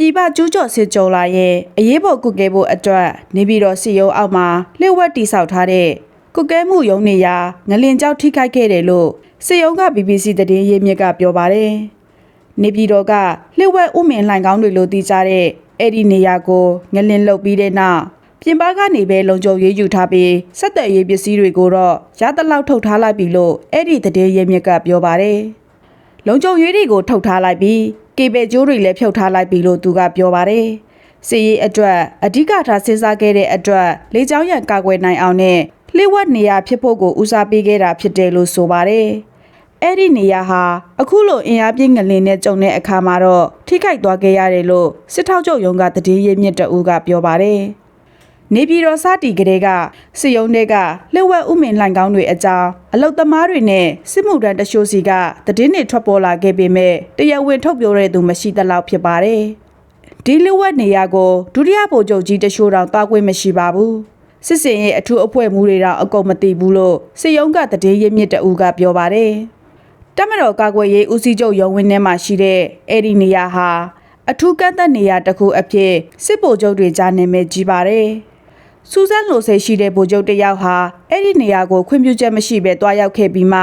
ပြည်ပကျူးကျော်စစ်ကြောလာရဲ့အရေးပေါ်ကုကဲဖို့အတွက်နေပြည်တော်စီယုံအောက်မှာလျှို့ဝှက်တိဆောက်ထားတဲ့ကုကဲမှုရုံးနေရာငလင်ကြောက်ထိခိုက်ခဲ့တယ်လို့စီယုံက BBC သတင်းရေးမြစ်ကပြောပါတယ်။နေပြည်တော်ကလျှို့ဝှက်ဥမင်လှိုင်ကောင်းတွေလို့သိကြတဲ့အဲ့ဒီနေရာကိုငလင်လှုပ်ပြီးတဲ့နောက်ပြင်ပကနေပဲလုံခြုံရေးယူထားပြီးစက်တဲ့ရေးပစ္စည်းတွေကိုတော့ရသလောက်ထုတ်ထားလိုက်ပြီလို့အဲ့ဒီသတင်းရေးမြစ်ကပြောပါတယ်။လုံခြုံရေးတွေကိုထုတ်ထားလိုက်ပြီး ကေဘယ်ကျိုးတွေလည်းဖြုတ်ထားလိုက်ပြီလို့သူကပြောပါတယ်။စီရေးအတွက်အဓိကထားစဉ်းစားခဲ့တဲ့အတွက်လေကြောင်းရန်ကာကွယ်နိုင်အောင်နဲ့လှိဝက်နေရဖြစ်ဖို့ကိုဦးစားပေးခဲ့တာဖြစ်တယ်လို့ဆိုပါတယ်။အဲ့ဒီနေရာဟာအခုလိုအင်အားပြင်းငလင်နဲ့ကြုံတဲ့အခါမှာတော့ထိခိုက်သွားခဲ့ရတယ်လို့စစ်ထောက်ချုပ်ရုံးကတည်ရင်းမြစ်တအူးကပြောပါတယ်။ နေပြည်တော်စတီကလေးကစစ်ရုံးတွေကလျှို့ဝှက်ဥမင်လှိုင်ကောင်းတွေအကြောင်းအလုတ်သမားတွေနဲ့စစ်မှုထမ်းတရှို့စီကသတင်းတွေထွက်ပေါ်လာခဲ့ပေမဲ့တရားဝင်ထုတ်ပြောတဲ့သူမရှိသလောက်ဖြစ်ပါတယ်။ဒီလျှို့ဝှက်နေရာကိုဒုတိယဗိုလ်ချုပ်ကြီးတရှို့တောင်တောက်ခွင့်မရှိပါဘူး။စစ်စင်ရဲ့အထူးအဖွဲ့မှုတွေတော့အကုန်မသိဘူးလို့စစ်ရုံးကသတင်းရင်းမြစ်တအူးကပြောပါတယ်။တမတော်ကာကွယ်ရေးဦးစီးချုပ်ရုံးဝင်းထဲမှာရှိတဲ့အဲ့ဒီနေရာဟာအထူးကန့်သက်နေရာတစ်ခုအဖြစ်စစ်ဗိုလ်ချုပ်တွေကြားနာမည်ကြီးပါတယ်။ စူးစမ်းလိုစိတ်ရှိတဲ့ဗိုလ်ချုပ်တစ်ယောက်ဟာအဲ့ဒီနေရာကိုခွင့်ပြုချက်မရှိဘဲတွားရောက်ခဲ့ပြီးမှ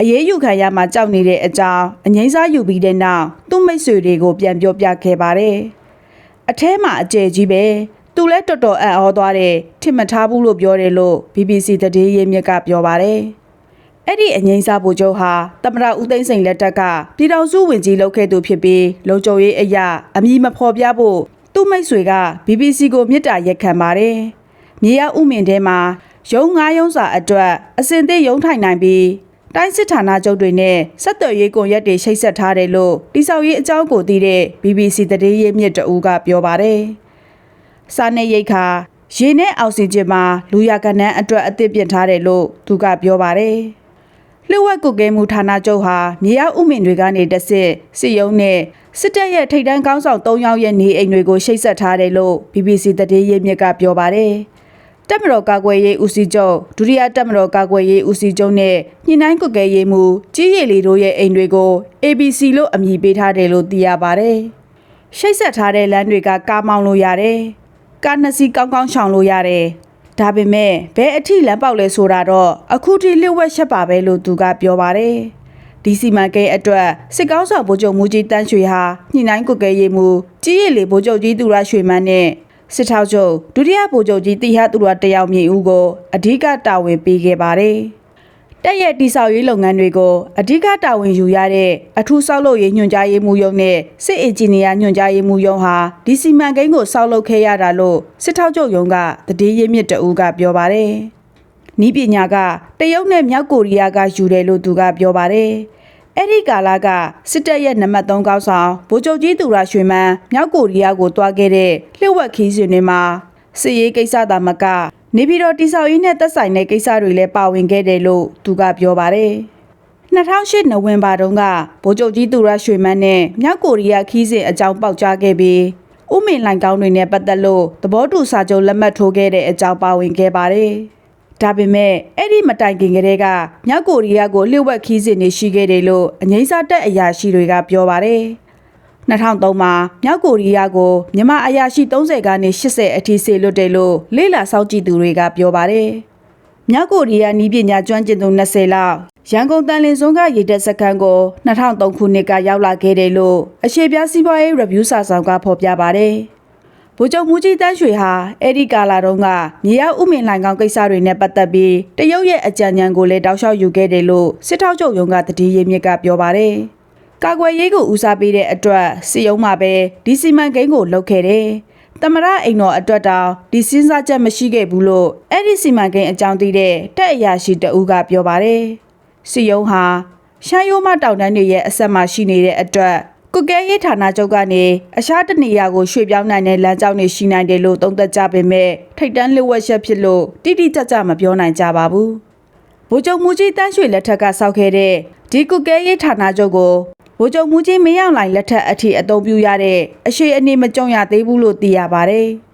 အရေးယူခံရမှာကြောက်နေတဲ့အကြောင်းအငိမ့်စားယူပြီးတဲ့နောက်သူ့မိတ်ဆွေတွေကိုပြန်ပြောပြခဲ့ပါတယ်။အထဲမှာအကျယ်ကြီးပဲသူလည်းတော်တော်အံ့ဩသွားတယ်ထင်မထားဘူးလို့ပြောတယ်လို့ BBC သတင်းရင်းမြစ်ကပြောပါတယ်။အဲ့ဒီအငိမ့်စားဗိုလ်ချုပ်ဟာတမရဦးသိန်းစိန်လက်ထက်ကပြည်တော်စုဝင်ကြီးလုပ်ခဲ့သူဖြစ်ပြီးလုံခြုံရေးအရာအမည်မဖော်ပြဖို့သူ့မိတ်ဆွေက BBC ကိုမြစ်တာရက်ခံပါတယ်။ မြေရဥမင်ထဲမှာရုံငါးရုံစာအတွက်အစင်သစ်ရုံထိုင်နိုင်ပြီးတိုင်းစစ်ဌာနချုပ်တွေနဲ့ဆက်သွယ်ရေးကွန်ရက်တွေချိတ်ဆက်ထားတယ်လို့တိဆောက်ရေးအကြောင်းကိုသိတဲ့ BBC သတင်းရေးမြစ်တအူးကပြောပါတယ်။စာနယ်ရိတ်ခါရေနဲ့အောက်ဆီဂျင်မှာလူရကနန်းအတွက်အသစ်ပြင်ထားတယ်လို့သူကပြောပါတယ်။လျှို့ဝှက်ကုကဲမှုဌာနချုပ်ဟာမြေရောက်ဥမင်တွေကနေတဆင့်စစ်ရုံးနဲ့စစ်တပ်ရဲ့ထိပ်တန်းကောင်းဆောင်၃ယောက်ရဲ့နေအိမ်တွေကိုရှိတ်ဆက်ထားတယ်လို့ BBC သတင်းရင်းမြစ်ကပြောပါတယ်။ တပ်မတော်ကာကွယ်ရေးဦးစီးချုပ်ဒုတိယတပ်မတော်ကာကွယ်ရေးဦးစီးချုပ်နဲ့ညှိနှိုင်းကုကဲရေးမှူးကြီးရည်လီတို့ရဲ့အိမ်တွေကို ABC လို့အမည်ပေးထားတယ်လို့သိရပါတယ်။ရှိတ်ဆက်ထားတဲ့လမ်းတွေကကားမောင်းလို့ရတယ်။ကားနှစ်စီးကောင်းကောင်းရှောင်လို့ရတယ်။ဒါပေမဲ့ဘယ်အထိလမ်းပေါက်လဲဆိုတာတော့အခုထိလျှို့ဝှက်ချက်ပါပဲလို့သူကပြောပါတယ်။ဒီစီမံကိန်းအတွက်စစ်ကောင်းဆောင်ဗိုလ်ချုပ်မူကြီးတန်းရွှေဟာညှိနှိုင်းကုကဲရေးမှူးကြီးရည်လေဗိုလ်ချုပ်ကြီးသူရရွှေမန်းနဲ့ စစ်ထောက်ချုပ်ဒုတိယဗိုလ်ချုပ်ကြီးတိဟသူရတယောက်မြင့်ဦးကိုအဓိကတာဝန်ပေးခဲ့ပါတယ်။တက်ရဲ့တိဆောက်ရေးလုပ်ငန်းတွေကိုအဓိကတာဝန်ယူရတဲ့အထူးဆောက်လုပ်ရေးညွှန်ကြားရေးမှူးရုံးနဲ့စစ်အင်ဂျင်နီယာညွှန်ကြားရေးမှူးရုံးဟာဒီစီမံကိန်းကိုဆောက်လုပ်ခဲ့ရတာလို့စစ်ထောက်ချုပ်ရုံးကတည်ရင်းမြစ်တအူးကပြောပါတယ်။နီးပညာကတရုတ်နဲ့မြောက်ကိုရီးယားကယူတယ်လို့သူကပြောပါတယ်။ အဲ့ဒီကာလကစစ်တပ်ရဲ့နံပါတ်3ကောင်းဆောင်ဗိုလ်ချုပ်ကြီးသူရရွှေမန်းမြောက်ကိုရီးယားကိုတွားခဲ့တဲ့လျှို့ဝှက်ခီးစဉ်တွေမှာစစ်ရေးကိစ္စသာမကနေပြည်တော်တိဆောက်ရေးနဲ့သက်ဆိုင်တဲ့ကိစ္စတွေလည်းပါဝင်ခဲ့တယ်လို့သူကပြောပါတယ်။2008နိုဝင်ဘာတုန်းကဗိုလ်ချုပ်ကြီးသူရရွှေမန်းနဲ့မြောက်ကိုရီးယားခီးစဉ်အကြောင်းပေါက်ကြားခဲ့ပြီးဥမင်လိုင်ကောင်းတွေနဲ့ပတ်သက်လို့သဘောတူစာချုပ်လက်မှတ်ထိုးခဲ့တဲ့အကြောင်းပါဝင်ခဲ့ပါတယ်။ ဒါပေမဲ့အဲ့ဒီမတိုင်ခင်ကတည်းကမြောက်ကိုရီးယားကိုလျှို့ဝှက်ခီးစဉ်တွေရှိခဲ့တယ်လို့အငိမ့်စားတက်အရာရှိတွေကပြောပါတယ်။2003မှာမြောက်ကိုရီးယားကိုမြန်မာအရာရှိ30ကနေ80အထိစေလွတ်တယ်လို့လေ့လာစောင့်ကြည့်သူတွေကပြောပါတယ်။မြောက်ကိုရီးယားနီးပညာကျွမ်းကျင်သူ20လောက်ရန်ကုန်တန်လင်းစွန်းကရေတပ်စခန်းကို2003ခုနှစ်ကရောက်လာခဲ့တယ်လို့အရှေ့ပြားစီးပွားရေး review စာဆောင်ကဖော်ပြပါတယ်။ ဗိုလ်ချုပ်မူကြီးတန်းရွှေဟာအဲ့ဒီကာလာတုန်းကမြေရောက်ဥမင်လှိုင်ကောင်းကိစ္စတွေနဲ့ပတ်သက်ပြီးတရုတ်ရဲ့အကြံဉာဏ်ကိုလည်းတောက်လျှောက်ယူခဲ့တယ်လို့စစ်ထောက်ချုပ်ရုံးကတည်ရင်းမြစ်ကပြောပါတယ်။ကာကွယ်ရေးကိုဦးစားပေးတဲ့အတွက်စစ်ရုံးမှာပဲဒီစီမံကိန်းကိုလုပ်ခဲ့တယ်။တမရအိမ်တော်အတွက်တောင်ဒီစဉ်းစားချက်မရှိခဲ့ဘူးလို့အဲ့ဒီစီမံကိန်းအကြောင်းသိတဲ့တက်အရာရှိတဦးကပြောပါတယ်။စီယုံဟာရှမ်းရိုးမတောင်တန်းတွေရဲ့အဆက်မှာရှိနေတဲ့အတွက် ကုကဲရေးဌာနချုပ်ကနေအရှားတနေရာကိုရွှေ့ပြောင်းနိုင်တဲ့လမ်းကြောင်းတွေရှိနိုင်တယ်လို့သုံးသပ်ကြပေမဲ့ထိတ်တန်းလျှို့ဝှက်ချက်ဖြစ်လို့တိတိကျကျမပြောနိုင်ကြပါဘူး။ဗိုလ်ချုပ်မူကြီးတန်းရွှေလက်ထက်ကစောက်ခဲ့တဲ့ဒီကုကဲရေးဌာနချုပ်ကိုဗိုလ်ချုပ်မူကြီးမင်းအောင်လှိုင်လက်ထက်အထိအသုံးပြုရတဲ့အရှိအနေမကြုံရသေးဘူးလို့သိရပါတယ်။